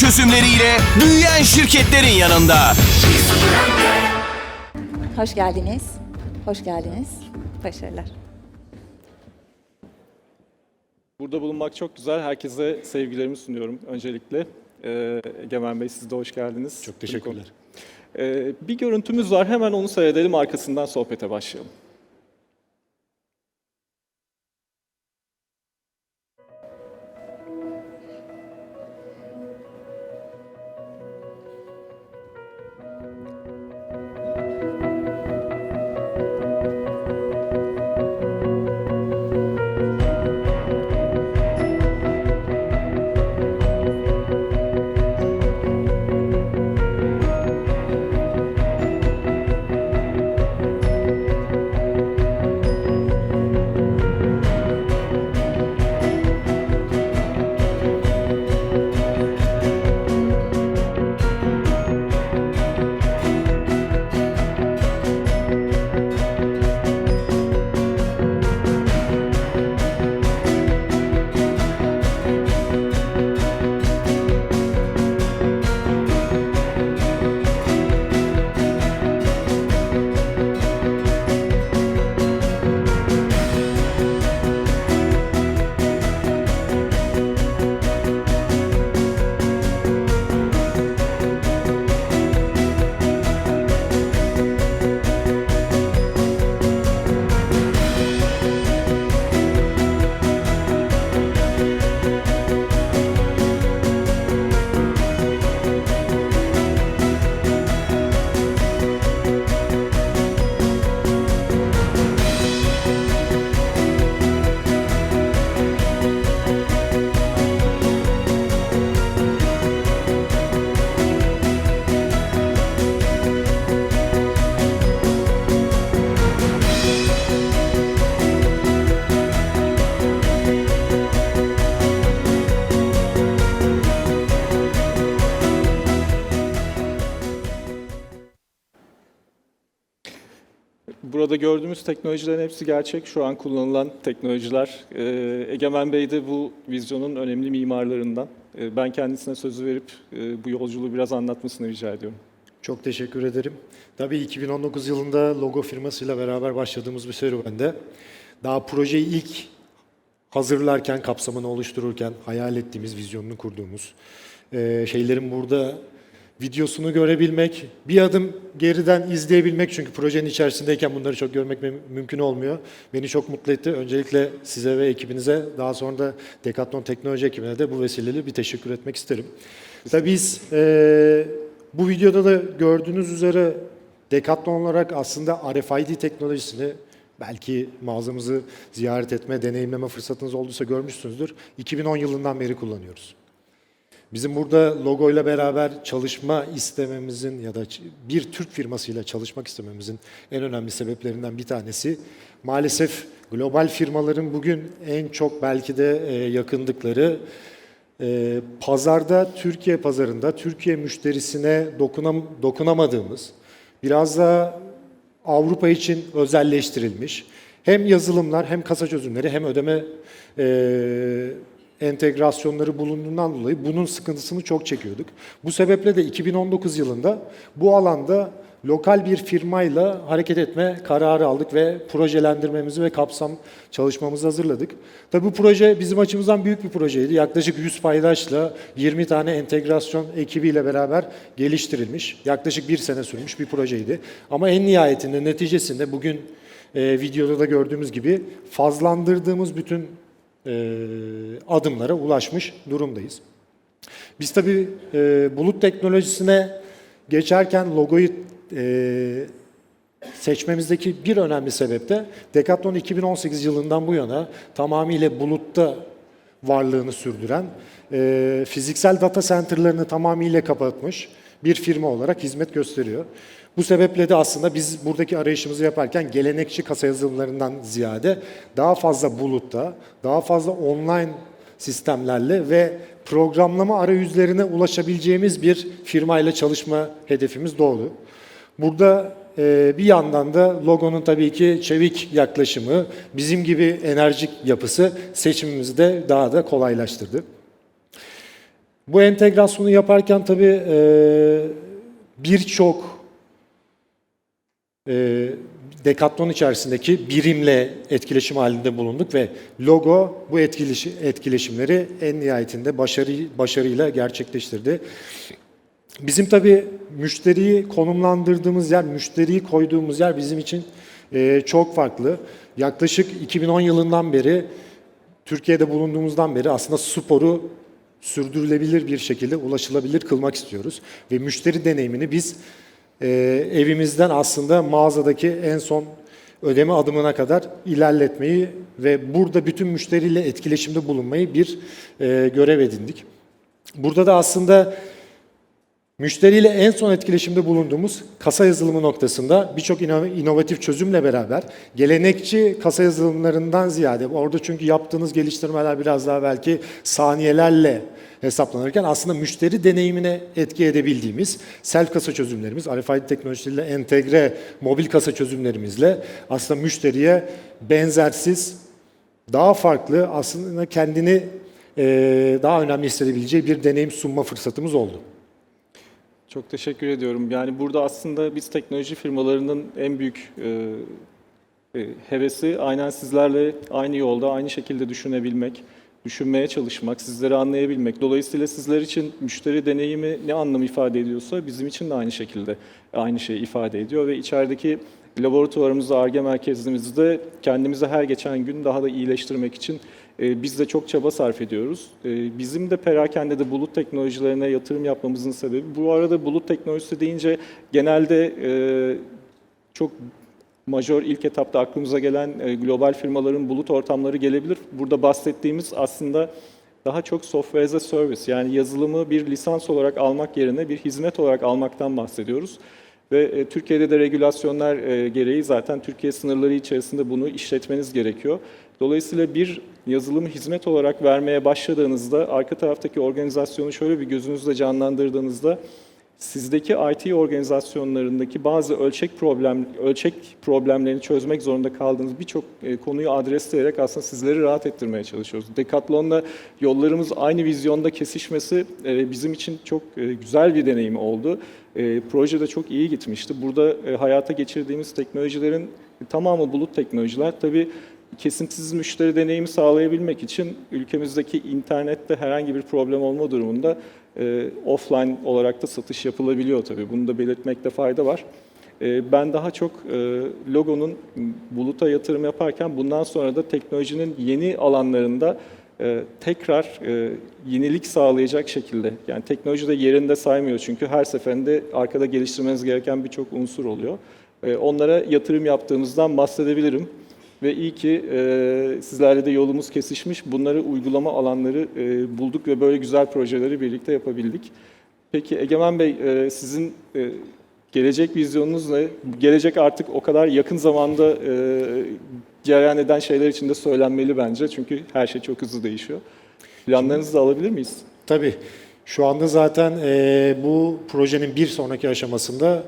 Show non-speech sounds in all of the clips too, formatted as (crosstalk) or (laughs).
çözümleriyle büyüyen şirketlerin yanında. Hoş geldiniz. Hoş geldiniz. Başarılar. Burada bulunmak çok güzel. Herkese sevgilerimi sunuyorum öncelikle. Ee, Egemen Bey siz de hoş geldiniz. Çok teşekkürler. Ee, bir görüntümüz var. Hemen onu seyredelim. Arkasından sohbete başlayalım. Burada gördüğümüz teknolojilerin hepsi gerçek. Şu an kullanılan teknolojiler. Ee, Egemen Bey de bu vizyonun önemli mimarlarından. Ee, ben kendisine sözü verip e, bu yolculuğu biraz anlatmasını rica ediyorum. Çok teşekkür ederim. Tabii 2019 yılında logo firmasıyla beraber başladığımız bir serüvende daha projeyi ilk hazırlarken, kapsamını oluştururken hayal ettiğimiz, vizyonunu kurduğumuz e, şeylerin burada videosunu görebilmek, bir adım geriden izleyebilmek çünkü projenin içerisindeyken bunları çok görmek müm- mümkün olmuyor. Beni çok mutlu etti. Öncelikle size ve ekibinize, daha sonra da Decathlon Teknoloji ekibine de bu vesileyle bir teşekkür etmek isterim. Tabii biz e, bu videoda da gördüğünüz üzere Decathlon olarak aslında RFID teknolojisini belki mağazamızı ziyaret etme, deneyimleme fırsatınız olduysa görmüşsünüzdür. 2010 yılından beri kullanıyoruz. Bizim burada logoyla beraber çalışma istememizin ya da bir Türk firmasıyla çalışmak istememizin en önemli sebeplerinden bir tanesi maalesef global firmaların bugün en çok belki de e, yakındıkları e, pazarda, Türkiye pazarında, Türkiye müşterisine dokunam, dokunamadığımız, biraz da Avrupa için özelleştirilmiş hem yazılımlar hem kasa çözümleri hem ödeme e, entegrasyonları bulunduğundan dolayı bunun sıkıntısını çok çekiyorduk. Bu sebeple de 2019 yılında bu alanda lokal bir firmayla hareket etme kararı aldık ve projelendirmemizi ve kapsam çalışmamızı hazırladık. Tabii bu proje bizim açımızdan büyük bir projeydi. Yaklaşık 100 paydaşla 20 tane entegrasyon ekibiyle beraber geliştirilmiş, yaklaşık bir sene sürmüş bir projeydi. Ama en nihayetinde, neticesinde bugün e, videoda da gördüğümüz gibi fazlandırdığımız bütün adımlara ulaşmış durumdayız. Biz tabii e, bulut teknolojisine geçerken logoyu e, seçmemizdeki bir önemli sebep de Decathlon 2018 yılından bu yana tamamıyla bulutta varlığını sürdüren, e, fiziksel data center'larını tamamıyla kapatmış bir firma olarak hizmet gösteriyor. Bu sebeple de aslında biz buradaki arayışımızı yaparken gelenekçi kasa yazılımlarından ziyade daha fazla bulutta, daha fazla online sistemlerle ve programlama arayüzlerine ulaşabileceğimiz bir firmayla çalışma hedefimiz doğdu. Burada e, bir yandan da logonun tabii ki çevik yaklaşımı, bizim gibi enerjik yapısı seçimimizi de daha da kolaylaştırdı. Bu entegrasyonu yaparken tabii e, birçok e, Decathlon içerisindeki birimle etkileşim halinde bulunduk ve logo bu etkileşi, etkileşimleri en nihayetinde başarı, başarıyla gerçekleştirdi. Bizim tabii müşteriyi konumlandırdığımız yer, müşteriyi koyduğumuz yer bizim için e, çok farklı. Yaklaşık 2010 yılından beri Türkiye'de bulunduğumuzdan beri aslında sporu sürdürülebilir bir şekilde ulaşılabilir kılmak istiyoruz. Ve müşteri deneyimini biz e, evimizden aslında mağazadaki en son ödeme adımına kadar ilerletmeyi ve burada bütün müşteriyle etkileşimde bulunmayı bir e, görev edindik. Burada da aslında Müşteriyle en son etkileşimde bulunduğumuz kasa yazılımı noktasında birçok ino- inovatif çözümle beraber gelenekçi kasa yazılımlarından ziyade orada çünkü yaptığınız geliştirmeler biraz daha belki saniyelerle hesaplanırken aslında müşteri deneyimine etki edebildiğimiz self kasa çözümlerimiz, RFID teknolojisiyle entegre mobil kasa çözümlerimizle aslında müşteriye benzersiz, daha farklı aslında kendini daha önemli hissedebileceği bir deneyim sunma fırsatımız oldu. Çok teşekkür ediyorum. Yani burada aslında biz teknoloji firmalarının en büyük e, e, hevesi aynen sizlerle aynı yolda, aynı şekilde düşünebilmek, düşünmeye çalışmak, sizleri anlayabilmek. Dolayısıyla sizler için müşteri deneyimi ne anlam ifade ediyorsa bizim için de aynı şekilde aynı şeyi ifade ediyor ve içerideki laboratuvarımızda, ARGE merkezimizde kendimizi her geçen gün daha da iyileştirmek için biz de çok çaba sarf ediyoruz. E, Bizim de perakendede bulut teknolojilerine yatırım yapmamızın sebebi, bu arada bulut teknolojisi deyince genelde e, çok majör ilk etapta aklımıza gelen e, global firmaların bulut ortamları gelebilir. Burada bahsettiğimiz aslında daha çok software as a service yani yazılımı bir lisans olarak almak yerine bir hizmet olarak almaktan bahsediyoruz. Ve e, Türkiye'de de regülasyonlar gereği zaten Türkiye sınırları içerisinde bunu işletmeniz gerekiyor. Dolayısıyla bir yazılımı hizmet olarak vermeye başladığınızda arka taraftaki organizasyonu şöyle bir gözünüzde canlandırdığınızda sizdeki IT organizasyonlarındaki bazı ölçek problem ölçek problemlerini çözmek zorunda kaldığınız birçok e, konuyu adresleyerek aslında sizleri rahat ettirmeye çalışıyoruz. Decathlon'la yollarımız aynı vizyonda kesişmesi e, bizim için çok e, güzel bir deneyim oldu. Proje de çok iyi gitmişti. Burada hayata geçirdiğimiz teknolojilerin tamamı bulut teknolojiler. Tabii kesintisiz müşteri deneyimi sağlayabilmek için ülkemizdeki internette herhangi bir problem olma durumunda e, offline olarak da satış yapılabiliyor tabii. Bunu da belirtmekte fayda var. E, ben daha çok e, logonun buluta yatırım yaparken bundan sonra da teknolojinin yeni alanlarında e, tekrar e, yenilik sağlayacak şekilde yani teknoloji de yerinde saymıyor çünkü her seferinde arkada geliştirmeniz gereken birçok unsur oluyor. E, onlara yatırım yaptığımızdan bahsedebilirim. Ve iyi ki e, sizlerle de yolumuz kesişmiş. Bunları uygulama alanları e, bulduk ve böyle güzel projeleri birlikte yapabildik. Peki Egemen Bey, e, sizin e, gelecek vizyonunuz ne? Gelecek artık o kadar yakın zamanda e, cereyan eden şeyler için de söylenmeli bence. Çünkü her şey çok hızlı değişiyor. Planlarınızı da alabilir miyiz? Tabii. Şu anda zaten e, bu projenin bir sonraki aşamasında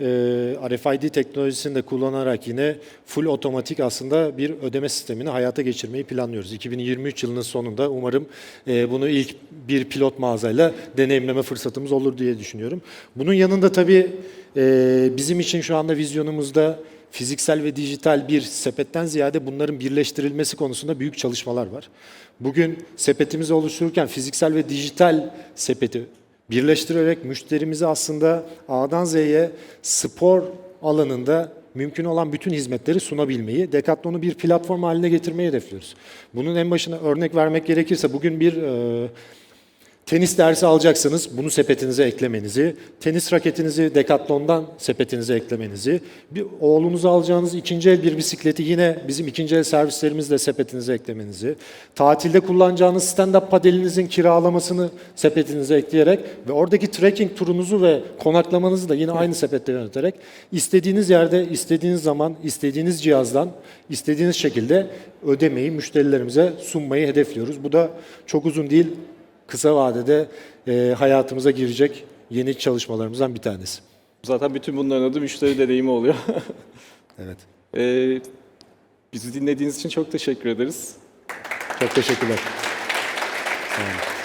RFID teknolojisini de kullanarak yine full otomatik aslında bir ödeme sistemini hayata geçirmeyi planlıyoruz. 2023 yılının sonunda umarım e, bunu ilk bir pilot mağazayla deneyimleme fırsatımız olur diye düşünüyorum. Bunun yanında tabii e, bizim için şu anda vizyonumuzda fiziksel ve dijital bir sepetten ziyade bunların birleştirilmesi konusunda büyük çalışmalar var. Bugün sepetimizi oluştururken fiziksel ve dijital sepeti birleştirerek müşterimize aslında A'dan Z'ye spor alanında mümkün olan bütün hizmetleri sunabilmeyi, Decathlon'u bir platform haline getirmeyi hedefliyoruz. Bunun en başına örnek vermek gerekirse bugün bir e, Tenis dersi alacaksanız bunu sepetinize eklemenizi, tenis raketinizi Decathlon'dan sepetinize eklemenizi, bir oğlunuza alacağınız ikinci el bir bisikleti yine bizim ikinci el servislerimizle sepetinize eklemenizi, tatilde kullanacağınız stand-up padelinizin kiralamasını sepetinize ekleyerek ve oradaki trekking turunuzu ve konaklamanızı da yine aynı sepette yöneterek istediğiniz yerde, istediğiniz zaman, istediğiniz cihazdan, istediğiniz şekilde ödemeyi müşterilerimize sunmayı hedefliyoruz. Bu da çok uzun değil, kısa vadede e, hayatımıza girecek yeni çalışmalarımızdan bir tanesi. Zaten bütün bunların adı müşteri deneyimi oluyor. (laughs) Evet. e, bizi dinlediğiniz için çok teşekkür ederiz. Çok teşekkürler. Sağ olun.